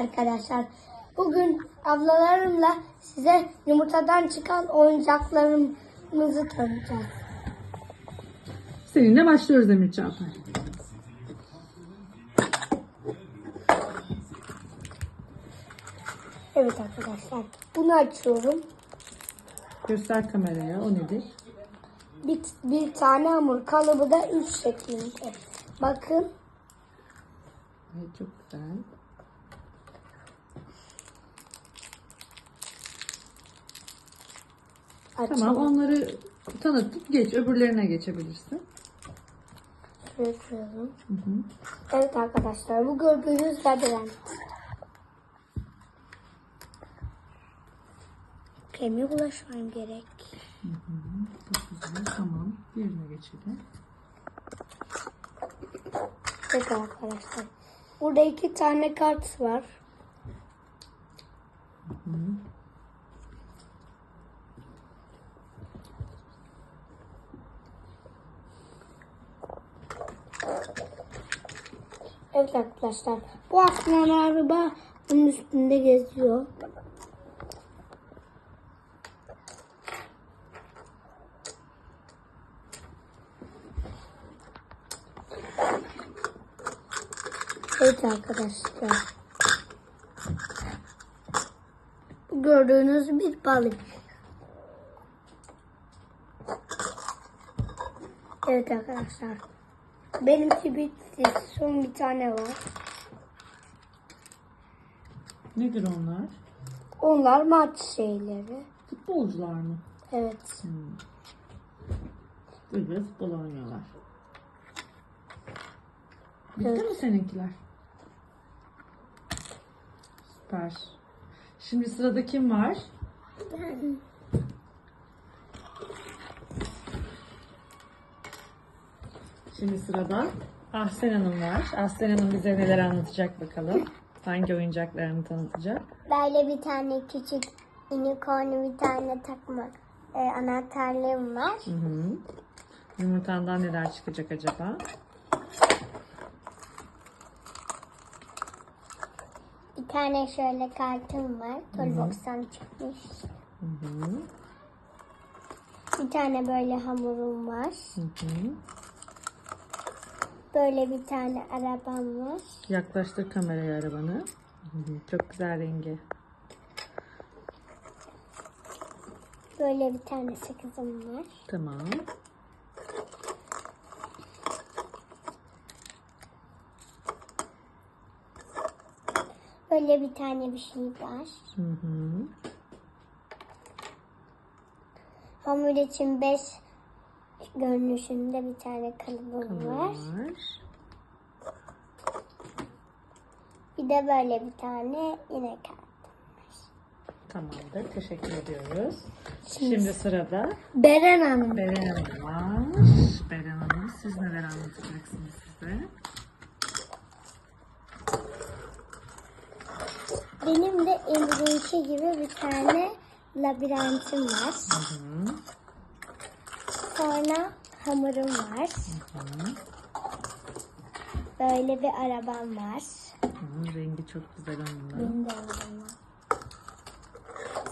arkadaşlar. Bugün ablalarımla size yumurtadan çıkan oyuncaklarımızı tanıtacağız. Seninle başlıyoruz Emir Çağatay. Evet arkadaşlar. Bunu açıyorum. Göster kameraya. O nedir? Bir, bir tane hamur kalıbı da üç şeklinde. Bakın. Evet, çok güzel. Açalım. Tamam onları tanıttık. Geç. Öbürlerine geçebilirsin. Şöyle koyalım. Hı hı. Evet arkadaşlar bu gördüğünüz labirent. Kemiğe bulaşmam gerek. Çok güzel. Tamam. Diğerine geçelim. Evet arkadaşlar. Burada iki tane kart var. Hı. Evet arkadaşlar. Bu aslında araba bunun üstünde geziyor. Evet arkadaşlar. Gördüğünüz bir balık. Evet arkadaşlar. Benimki bitti. Son bir tane var. Nedir onlar? Onlar maç şeyleri. Futbolcular mı? Evet. Hmm. Böyle futbol oynuyorlar. Bitti Evet. mi seninkiler? Süper. Şimdi sırada kim var? Şimdi sırada Ahsen Hanım var. Ahsen Hanım bize neler anlatacak bakalım. Hangi oyuncaklarını tanıtacak? Böyle bir tane küçük unicornlu bir tane takma e, anahtarlığım var. Hı hı. Yumurtandan neler çıkacak acaba? Bir tane şöyle kartım var. Toybox'tan çıkmış. Hı hı. Bir tane böyle hamurum var. Hı hı. Böyle bir tane arabam var. Yaklaştır kameraya arabanı. Çok güzel rengi. Böyle bir tane sakızım var. Tamam. Böyle bir tane bir şey var. Hı hı. Hamur için 5 görünüşünde bir tane kalıbım var. Bir de böyle bir tane yine kart. Tamamdır. Teşekkür ediyoruz. Şimdi sırada Beren Hanım. Beren Hanım var. Beren Hanım siz neler anlatacaksınız size? Benim de Emre'ninki gibi bir tane labirentim var. Hı hı. Sonra hamurum var. Hı. Böyle bir arabam var. Hı, rengi çok güzel onun. Benim de arabam var.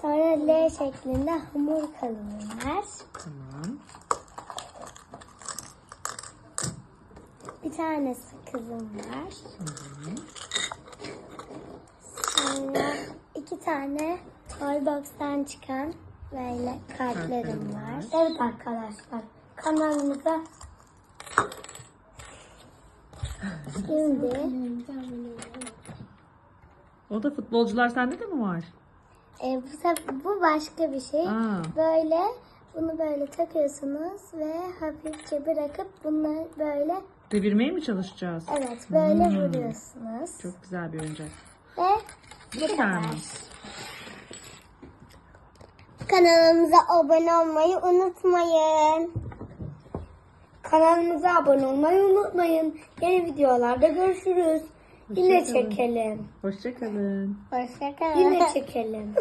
Sonra L şeklinde hamur kalıbım var. Tamam. Bir tane sakızım var. Hı hı. Sonra iki tane Toybox'tan çıkan böyle kartlarım var. Evet arkadaşlar. Kanalımıza Şimdi O da futbolcular sende de mi var? e, bu, sef- bu başka bir şey. Aa. Böyle bunu böyle takıyorsunuz ve hafifçe bırakıp bunları böyle Devirmeye mi çalışacağız? evet böyle Hmm. vuruyorsunuz. Çok güzel bir oyuncak. Ve Bu kadar mı? Kanalımıza abone olmayı unutmayın. kanalımıza abone olmayı unutmayın. Yeni videolarda görüşürüz. Yine Hoşça kalın. çekelim. Hoşçakalın. Hoşçakalın. Yine çekelim.